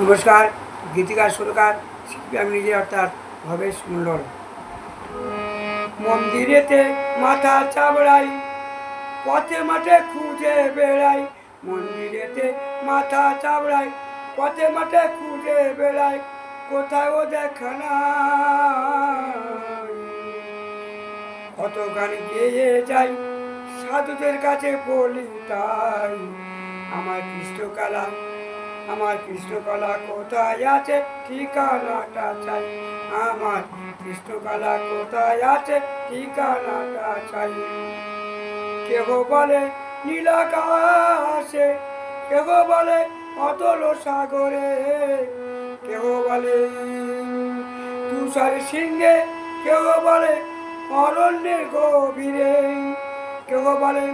নমস্কার, গীতিকার, সুরকার, শিল্পী আমি নিজে অর্থাৎ ভবেশ মণ্ডল। মন্দিরেতে মাথা চাবড়াই, পথে মাঠে খুঁজে বেড়াই, মন্দিরেতে মাথা চাবড়াই, পথে মাঠে খুঁজে বেড়াই, কোথাও দেখা নাই। কত গান গেয়ে যাই, সাধুদের কাছে বলি তাই, আমার কৃষ্ণকলা আমার কৃষ্ণকলা কোথায় আছে? ঠিকানাটা চাই। আমার কৃষ্ণকলা কোথায় আছে? ঠিকানাটা চাই। কেহ বলে নীলাকাশে? কেহ বলে অতল সাগরে? কেহ বলে তুষার সিংহে? কেহ বলে অরণ্যের গভীরে? কেহ বলে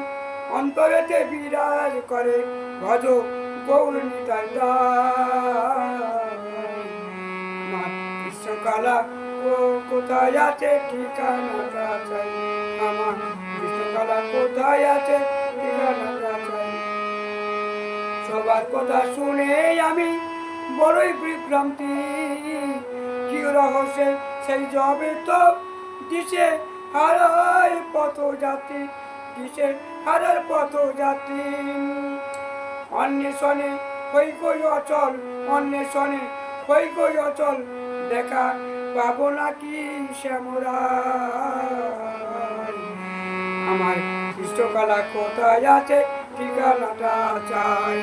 অন্তরেতে বিরাজ করে? ভজ বিশ্বকলা ও কোথায় আছে ঠিকানাটা চাই? কোথায় আছে সবার কথা শুনে আমি বড়ই বিভ্রান্তি। কি রহস্যে সেই জবে তো দিশে হারায় পথ জাতি দিশে হারার পথ জাতি অন্বেষণে হই কই অচল, অন্বেষণে হই কই অচল। দেখা পাবো নাকি শ্যামরা? আমার কৃষ্ণকলা কোথায় আছে? ঠিকানাটা চাই।